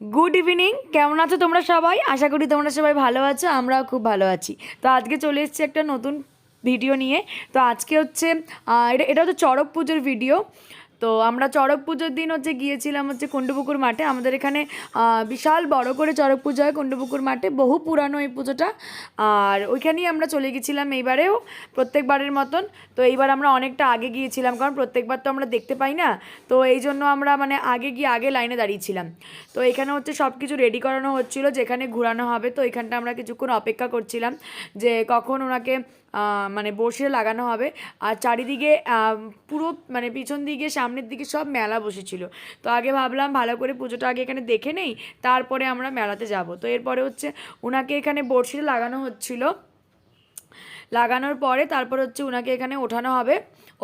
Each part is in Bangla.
গুড ইভিনিং কেমন আছো তোমরা সবাই? আশা করি তোমরা সবাই ভালো আছো, আমরাও খুব ভালো আছি। তো আজকে চলে এসেছি একটা নতুন ভিডিও নিয়ে। তো আজকে হচ্ছে এটা এটা হচ্ছে চড়ক পুজোর ভিডিও তো আমরা চড়ক পুজোর দিন হচ্ছে গিয়েছিলাম হচ্ছে কুণ্ডপুকুর মাঠে। আমাদের এখানে বিশাল বড় করে চড়ক পুজো হয় কুণ্ডপুকুর মাঠে, বহু পুরানো এই পুজোটা। আর ওইখানেই আমরা চলে গেছিলাম এইবারেও প্রত্যেকবারের মতন। তো এইবার আমরা অনেকটা আগে গিয়েছিলাম, কারণ প্রত্যেকবার তো আমরা দেখতে পাই না। তো এই জন্য আমরা মানে আগে গিয়ে আগে লাইনে দাঁড়িয়েছিলাম। তো এখানে হচ্ছে সব কিছু রেডি করানো হচ্ছিল, যেখানে ঘোরানো হবে। তো এখানটা আমরা কিছুক্ষণ অপেক্ষা করছিলাম যে কখন ওনাকে মানে বসে লাগানো হবে। আর চারিদিকে পুরো মানে পিছন দিকে, সামনের দিকে সব মেলা বসেছিল। তো আগে ভাবলাম ভালো করে পুজোটা আগে এখানে দেখে নেই, তারপরে আমরা মেলাতে যাব। তো এরপরে হচ্ছে ওনাকে এখানে বড়শিতে লাগানো হচ্ছিল। লাগানোর পরে তারপর হচ্ছে ওনাকে এখানে ওঠানো হবে।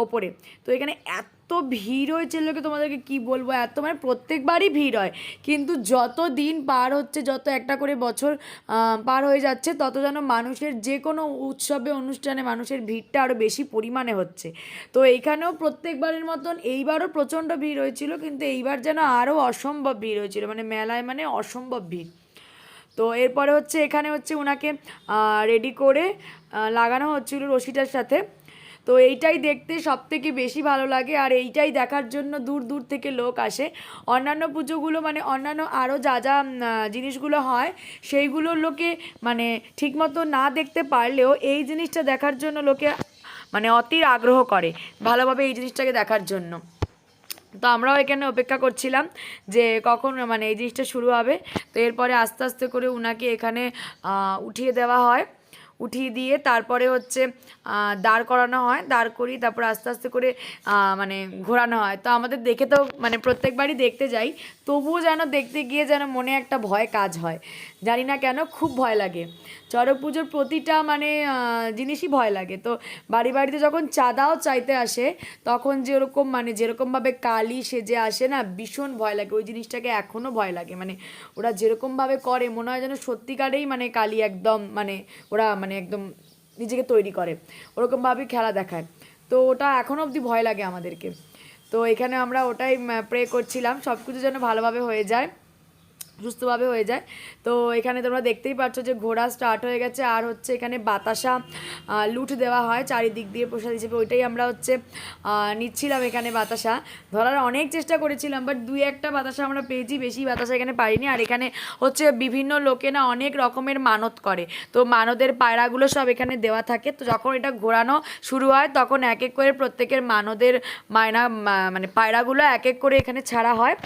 ওপরে। তো এখানে এত ভিড় হয়েছিল কি তোমাদেরকে কি বলব? এত মানে প্রত্যেকবারই ভিড় হয়। কিন্তু যত দিন পার হচ্ছে, যত একটা করে বছর পার হয়ে যাচ্ছে, তত যেন মানুষের যে কোনো উৎসবে, অনুষ্ঠানে মানুষের ভিড়টা আরও বেশি পরিমাণে হচ্ছে। তো এইখানেও প্রত্যেকবারের মতন এইবারও প্রচণ্ড ভিড় হয়েছিল, কিন্তু এইবার যেন আরও অসম্ভব ভিড় হয়েছিল। মানে মেলায় মানে অসম্ভব ভিড়। তো এরপরে হচ্ছে, এখানে হচ্ছে ওনাকে রেডি করে লাগানো হচ্ছিল রশিটার সাথে। তো এইটাই দেখতে সব থেকে বেশি ভালো লাগে আর এইটাই দেখার জন্য দূর দূর থেকে লোক আসে। অন্যান্য পুজোগুলো মানে অন্যান্য আরও যা যা জিনিসগুলো হয়, সেইগুলো লোকে মানে ঠিকমতো না দেখতে পারলেও এই জিনিসটা দেখার জন্য লোকে মানে অতির আগ্রহ করে ভালোভাবে এই জিনিসটাকে দেখার জন্য। তো আমরাও এখানে অপেক্ষা করছিলাম যে কখন মানে এই জিনিসটা শুরু হবে। তো এরপরে আস্তে আস্তে করে উনাকে এখানে উঠিয়ে দেওয়া হয়। উঠিয়ে দিয়ে তারপরে হচ্ছে দাঁড় করানো হয়, দাঁড় করি তারপর আস্তে আস্তে করে মানে ঘোরানো হয়। তো আমাদের দেখে তো মানে প্রত্যেকবারই দেখতে যাই। তবুও যেন দেখতে গিয়ে যেন মনে একটা ভয় কাজ হয়। জানি না কেন, খুব ভয় লাগে। চড়ক পুজোর প্রতিটা মানে জিনিসই ভয় লাগে। তো বাড়ি বাড়িতে যখন চাঁদাও চাইতে আসে, তখন যেরকম মানে যেরকমভাবে কালি সেজে আসে না, ভীষণ ভয় লাগে। ওই জিনিসটাকে এখনও ভয় লাগে। মানে ওরা যেরকমভাবে করে, মনে হয় যেন সত্যিকারেই মানে কালি একদম মানে ওরা মানে একদম নিজেকে তৈরি করে। ওরকমভাবেই খেলা দেখায়। তো ওটা এখনও অবধি ভয় লাগে আমাদেরকে। তো এখানে আমরা ওটাই প্রে করছিলাম। সব কিছু যেন ভালোভাবে হয়ে যায়। সুস্থভাবে হয়ে যায়। তো এখানে তোমরা দেখতেই পাচ্ছ যে ঘোড়া স্টার্ট হয়ে গেছে আর হচ্ছে এখানে বাতাসা লুট দেওয়া হয় চারিদিক দিয়ে প্রসাদ হিসেবে। ওইটাই আমরা হচ্ছে নিচ্ছিলাম এখানে বাতাসা। ধরার অনেক চেষ্টা করেছিলাম বাট দুই একটা বাতাসা আমরা পেয়েছি, বেশি বাতাসা এখানে পাইনি। আর এখানে হচ্ছে বিভিন্ন লোকে না অনেক রকমের মানত করে। তো মানতের পায়রাগুলো সব এখানে দেওয়া থাকে। তো যখন এটা ঘোরানো শুরু হয়, তখন এক এক করে প্রত্যেকের মানদের মায়না মানে পায়রাগুলো এক এক করে এখানে ছাড়া হয়।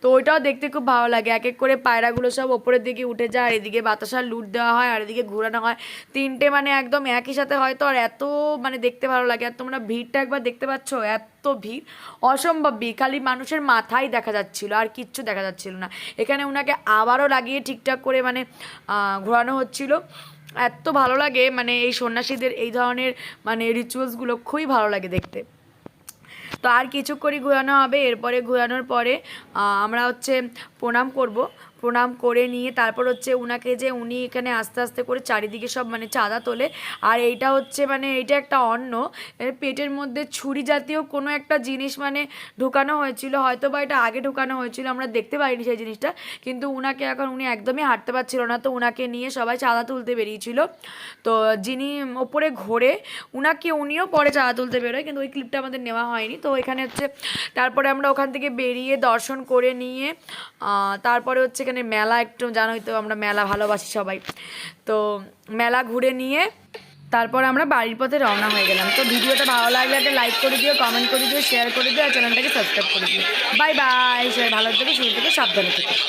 তো ওইটাও দেখতে খুব ভালো লাগে। এক এক করে পায়রাগুলো সব ওপরের দিকে উঠে যায়, আর এদিকে বাতাসার লুট দেওয়া হয়, আর এদিকে ঘোরানো হয়। তিনটে মানে একদম একই সাথে হয়তো, আর এত মানে দেখতে ভালো লাগে। আর তোমরা ভিড়টা একবার দেখতে পাচ্ছ? এত ভিড়। অসম্ভব ভিড়। খালি মানুষের মাথাই দেখা যাচ্ছিল, আর কিচ্ছু দেখা যাচ্ছিল না। এখানে ওনাকে আবারও লাগিয়ে ঠিকঠাক করে মানে ঘোরানো হচ্ছিল। এত ভালো লাগে মানে এই সন্ন্যাসীদের এই ধরনের মানে রিচুয়ালসগুলো খুবই ভালো লাগে দেখতে। তো আর কিছু করে ঘোরানো হবে এরপরে ঘোরানোর পরে আমরা হচ্ছে প্রণাম করব। প্রণাম করে নিয়ে তারপর হচ্ছে উনাকে যে উনি এখানে আস্তে আস্তে করে চারিদিকে সব মানে চাঁদা তোলে। আর এইটা হচ্ছে মানে এইটা একটা অন্ন। পেটের মধ্যে ছুরি জাতীয় কোনো একটা জিনিস মানে ঢোকানো হয়েছিল। হয়তো বা এটা আগে ঢোকানো হয়েছিল, আমরা দেখতে পাইনি সেই জিনিসটা। কিন্তু উনাকে এখন উনি একদমই হাঁটতে পারছিল না। তো উনাকে নিয়ে সবাই চাঁদা তুলতে বেরিয়েছিল। তো যিনি ওপরে ঘোরে, উনাকে উনিও পরে চাঁদা তুলতে বেরোয়। কিন্তু ওই ক্লিপটা আমাদের নেওয়া হয়নি। তো এখানে হচ্ছে তারপরে আমরা ওখান থেকে বেরিয়ে দর্শন করে নিয়ে তারপরে হচ্ছে এখানে মেলা একটু, জানোই তো আমরা মেলা ভালোবাসি সবাই। তো মেলা ঘুরে নিয়ে তারপর আমরা বাড়ির পথে রওনা হয়ে গেলাম। তো ভিডিওটা ভালো লাগলে একটা লাইক করে দিও কমেন্ট করে দিও শেয়ার করে দিও, আর চ্যানেলটাকে সাবস্ক্রাইব করে দিও। বাই বাই সবাই ভালো থেকে শুরু থেকে, সাবধানে থেকে।